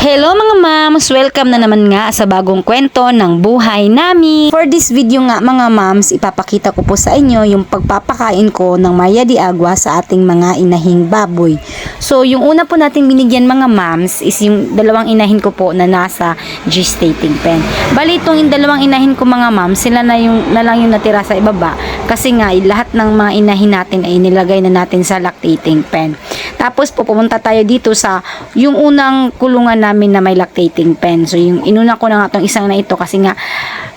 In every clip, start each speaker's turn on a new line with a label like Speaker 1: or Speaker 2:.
Speaker 1: Hello mga moms! Welcome na naman nga sa bagong kwento ng buhay namin. For this video nga mga moms, ipapakita ko po sa inyo yung pagpapakain ko ng Maria di Agua sa ating mga inahing baboy. So yung una po nating binigyan mga moms is yung dalawang inahin ko po na nasa gestating pen. Bali itong yung dalawang inahin ko mga moms, sila na, yung, na lang yung natira sa ibaba kasi nga eh, lahat ng mga inahin natin ay nilagay na natin sa lactating pen. Tapos po pumunta tayo dito sa yung unang kulungan namin na may lactating pen. So yung inuna ko na nga tong isang na ito kasi nga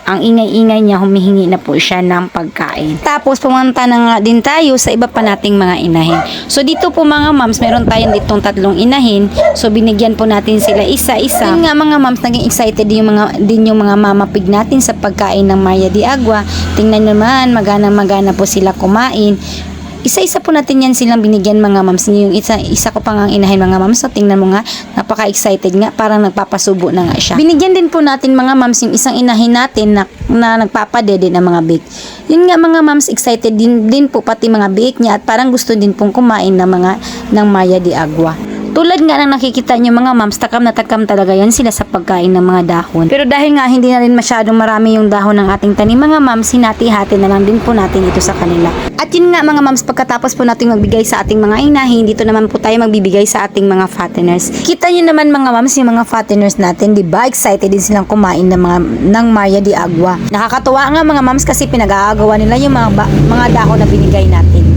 Speaker 1: ang ingay-ingay niya humihingi na po siya ng pagkain. Tapos pumunta na nga din tayo sa iba pa nating mga inahin. So dito po mga moms, meron tayong ditong tatlong inahin. So binigyan po natin sila isa-isa. Yun nga mga moms, naging excited yung mga din yung mga mama pig natin sa pagkain ng Maria di Agua. Tingnan naman, magana-magana po sila kumain. Isa-isa po natin yan silang binigyan mga mams. Yung isa, isa ko pang ang inahin mga mams. So, tingnan mo nga, napaka-excited nga. Parang nagpapasubo na nga siya. Binigyan din po natin mga mams yung isang inahin natin na, na nagpapadede ng mga bake. Yun nga mga mams, excited din, din po pati mga bake niya at parang gusto din pong kumain ng mga ng Maya de Agua. Tulad nga ng nakikita nyo mga moms, takam na takam talaga yan sila sa pagkain ng mga dahon. Pero dahil nga hindi na rin masyadong marami yung dahon ng ating tanim mga moms, hinati-hati na lang din po natin ito sa kanila. At yun nga mga moms, pagkatapos po natin magbigay sa ating mga inahin, dito naman po tayo magbibigay sa ating mga fatteners. Kita nyo naman mga moms, yung mga fatteners natin, di ba? Excited din silang kumain ng mga ng Maria di Agua. Nakakatuwa nga mga moms kasi pinag-aagawa nila yung mga, ba- mga dahon na binigay natin.